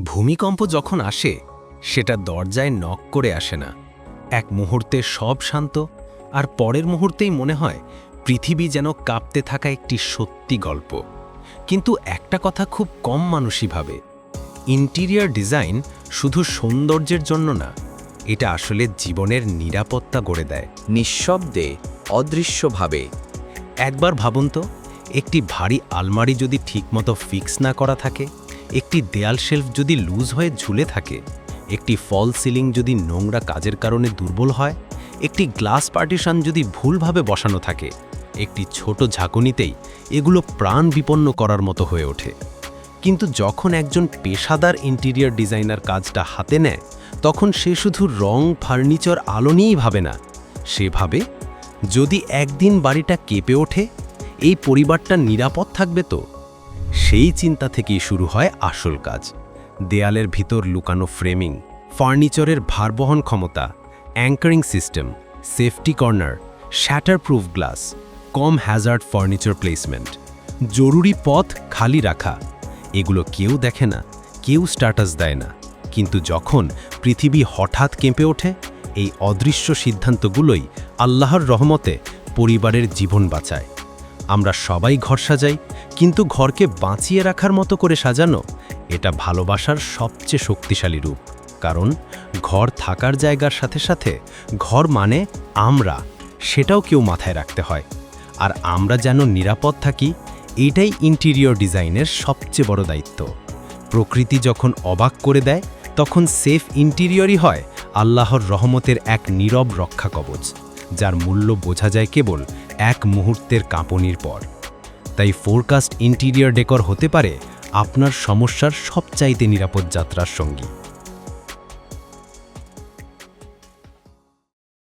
ভূমিকম্প যখন আসে সেটা দরজায় নক করে আসে না। এক মুহূর্তে সব শান্ত আর পরের মুহূর্তেই মনে হয় পৃথিবী যেন কাঁপতে থাকা একটি সত্যি গল্প। কিন্তু একটা কথা খুব কম মানুষই ভাবে ইন্টিরিয়ার ডিজাইন শুধু সৌন্দর্যের জন্য না এটা আসলে জীবনের নিরাপত্তা গড়ে দেয়। নিঃশব্দে অদৃশ্যভাবে। একবার ভাবুন তো একটি ভারী আলমারি যদি ঠিকমতো ফিক্স না করা থাকে একটি দেয়াল শেলফ যদি লুজ হয়ে ঝুলে থাকে, একটি ফল সিলিং যদি নোংরা কাজের কারণে দুর্বল হয়, একটি গ্লাস পার্টিশন যদি ভুলভাবে বসানো থাকে, একটি ছোট ঝাঁকুনিতেই এগুলো প্রাণ বিপন্ন করার মতো হয়ে ওঠে। কিন্তু যখন একজন পেশাদার ইন্টিরিয়ার ডিজাইনার কাজটা হাতে নেয়, তখন সে শুধু রং, ফার্নিচার, আলো নিয়েই ভাবে না। সে ভাবে, যদি একদিন বাড়িটা কেঁপে ওঠে, এই পরিবারটা নিরাপদ থাকবে তো? সেই চিন্তা থেকেই শুরু হয় আসল কাজ। দেয়ালের ভিতর লুকানো ফ্রেমিং, ফার্নিচারের ভারবহন ক্ষমতা anchoring system safety corner shatterproof glass কম হ্যাজার্ড ফার্নিচার প্লেসমেন্ট জরুরি পথ খালি রাখা। এগুলো কেউ দেখে না, কেউ স্ট্যাটাস দেয় না। কিন্তু যখন পৃথিবী হঠাৎ কেঁপে ওঠে, এই অদৃশ্য সিদ্ধান্তগুলোই আল্লাহর রহমতে পরিবারের জীবন বাঁচায়। আমরা সবাই ঘর সাজাই, কিন্তু ঘরকে বাঁচিয়ে রাখার মতো করে সাজানো, এটা ভালোবাসার সবচেয়ে শক্তিশালী রূপ। কারণ ঘর থাকার জায়গার সাথে সাথে ঘর মানে আমরা, সেটাও কেউ মাথায় রাখতে হয়। আর আমরা যেন নিরাপদ থাকি, এটাই ইন্টিরিয়র ডিজাইনের সবচেয়ে বড় দায়িত্ব। প্রকৃতি যখন অবাক করে দেয়, তখন সেফ ইন্টিরিয়রই হয় আল্লাহর রহমতের এক নীরব রক্ষা কবচ, যার মূল্য বোঝা যায় কেবল এক মুহূর্তের কাঁপনির পর। তাই ফোরকাস্ট ইন্টিরিয়র ডেকর হতে পারে আপনার সমস্যার সবচাইতে নিরাপদ যাত্রার সঙ্গী।